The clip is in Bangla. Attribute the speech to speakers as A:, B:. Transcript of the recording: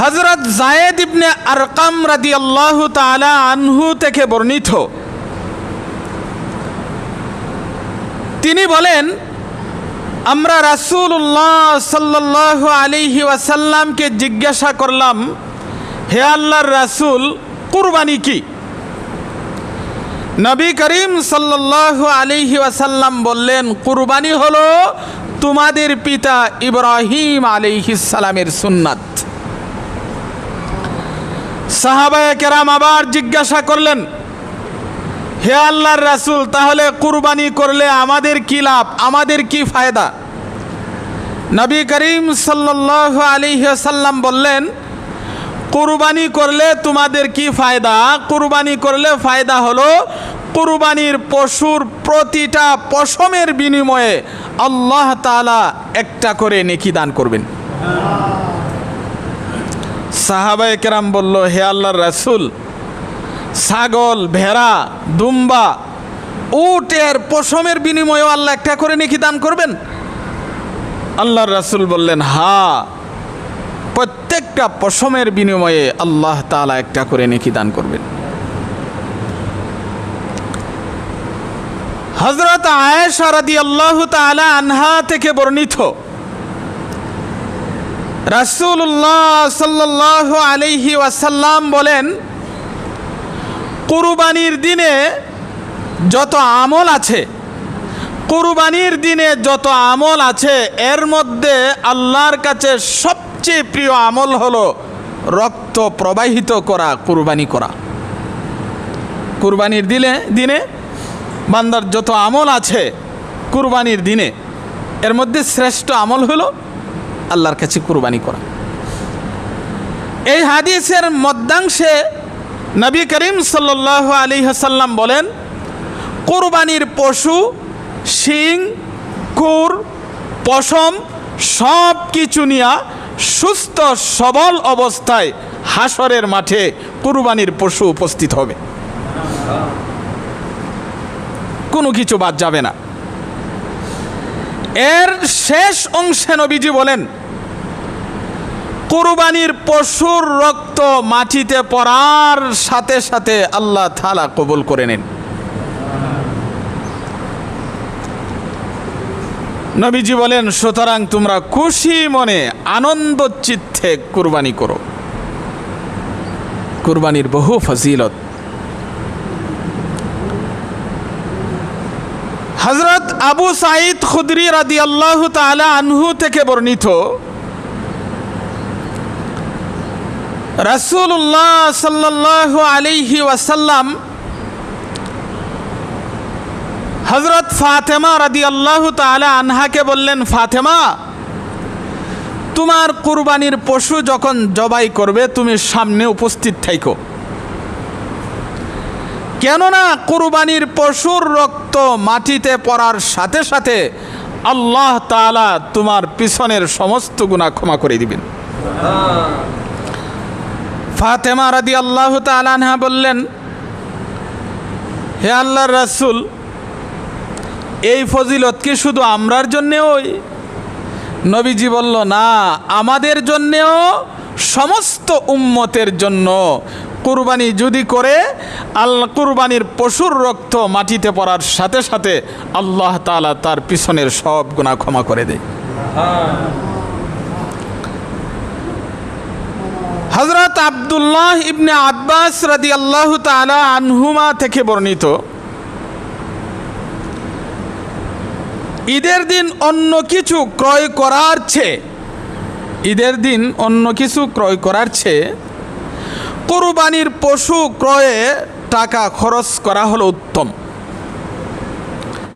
A: হজরত জায়েদ ইবনে আরকাম রাদি আল্লাহ তালা আনহু থেকে বর্ণিত। তিনি বলেন, আমরা রাসূলুল্লাহ সাল্লাল্লাহু আলাইহি ওয়াসাল্লামকে জিজ্ঞাসা করলাম, হে আল্লাহর রাসূল, কুরবানি কি? নবী করিম সাল্লাল্লাহু আলাইহি ওয়াসাল্লাম বললেন, কুরবানি হলো তোমাদের পিতা ইব্রাহিম আলাইহিস সালামের সুন্নাত। সাহাবায়ে কেরাম আবার জিজ্ঞাসা করলেন, হে আল্লাহর রাসূল, তাহলে কুরবানি করলে আমাদের কি লাভ? আমাদের কি ফায়দা? নবী করিম সাল্লাল্লাহু আলাইহি ওয়াসাল্লাম বললেন, কুরবানি করলে তোমাদের কি ফায়দা? কুরবানি করলে ফায়দা হলো কুরবানির পশুর প্রতিটা পশমের বিনিময়ে আল্লাহ তাআলা একটা করে নেকি দান করবেন। সাহাবায়ে কেরাম বলল, হে আল্লাহর রাসূল, ছাগল, ভেড়া, দুম্বা উটের পশমের বিনিময়েও আল্লাহ একটা করে নেকি দান করবেন? আল্লাহর রাসুল বললেন, হা, প্রত্যেকটা পশমের বিনিময়ে আল্লাহ তাআলা একটা করে নেকি দান করবেন। হজরত আয়েশা রাদিয়াল্লাহু তাআলা আনহা থেকে বর্ণিত রাসূলুল্লাহ সাল্লাল্লাহু আলাইহি ওয়াসাল্লাম বলেন, কুরবানির দিনে যত আমল আছে, কুরবানির দিনে যত আমল আছে, এর মধ্যে আল্লাহর কাছে সবচেয়ে প্রিয় আমল হলো রক্ত প্রবাহিত করা, কুরবানি করা। কুরবানির দিনে দিনে বান্দার যত আমল আছে, কুরবানির দিনে, এর মধ্যে শ্রেষ্ঠ আমল হলো আল্লাহর কাছে কুরবানি করা। এই হাদিসের মধ্যাংশে নবী করিম সাল্লাহ আলী হাসাল্লাম বলেন, কোরবানির পশু, শিং, কুর, পশম সব কিছু নিয়ে সুস্থ সবল অবস্থায় হাসরের মাঠে কুরবানির পশু উপস্থিত হবে। কোনো কিছু বাদ যাবে না। এর শেষ অংশে নবীজি বলেন, কুরবানির পশুর রক্ত মাটিতে পড়ার সাথে সাথে আল্লাহ থালা কবুল করে নেন। নবীজি বলেন, সুতরাং তোমরা খুশি মনে আনন্দ চিত্তে কুরবানি করো। কুরবানির বহু ফজিলত হজরত আবু সাঈদ খুদরি রাদি আল্লাহ তালা আনহু থেকে বর্ণিত, রাসূলুল্লাহ সাল্লাল্লাহু আলাইহি ওয়াসাল্লাম হজরত ফাতেমা রাদি আল্লাহ তালা আনহাকে বললেন, ফাতেমা, তোমার কুরবানির পশু যখন জবাই করবে, তুমি সামনে উপস্থিত থাইকো। কেননা কুরবানির পশুর রক্ত মাটিতে পড়ার সাথে সাথে আল্লাহ তাআলা তোমার পিছনের সমস্ত গুণা ক্ষমা করে দিবেন। ফাতেমা রাদি আল্লাহ তালানহা বললেন, হে আল্লাহর রাসূল, এই ফজিলত কি শুধু আমরার জন্যে ওই? নবীজি বলল, না, আমাদের জন্যেও, সমস্ত উম্মতের জন্য কুরবানি যদি করে আল্লাহ কুরবানির পশুর রক্ত মাটিতে পড়ার সাথে সাথে আল্লাহ তাআলা তার পিছনের সব গুণা ক্ষমা করে দেয়। হজরত আবদুল্লাহ ইবনে আব্বাস রাদি আল্লাহ তালা আনহুমা থেকে বর্ণিত, ঈদের দিন অন্য কিছু ক্রয় করার চেয়ে, ঈদের দিন অন্য কিছু ক্রয় করার চেয়ে কোরবানির পশু ক্রয়ে টাকা খরচ করা হলো উত্তম।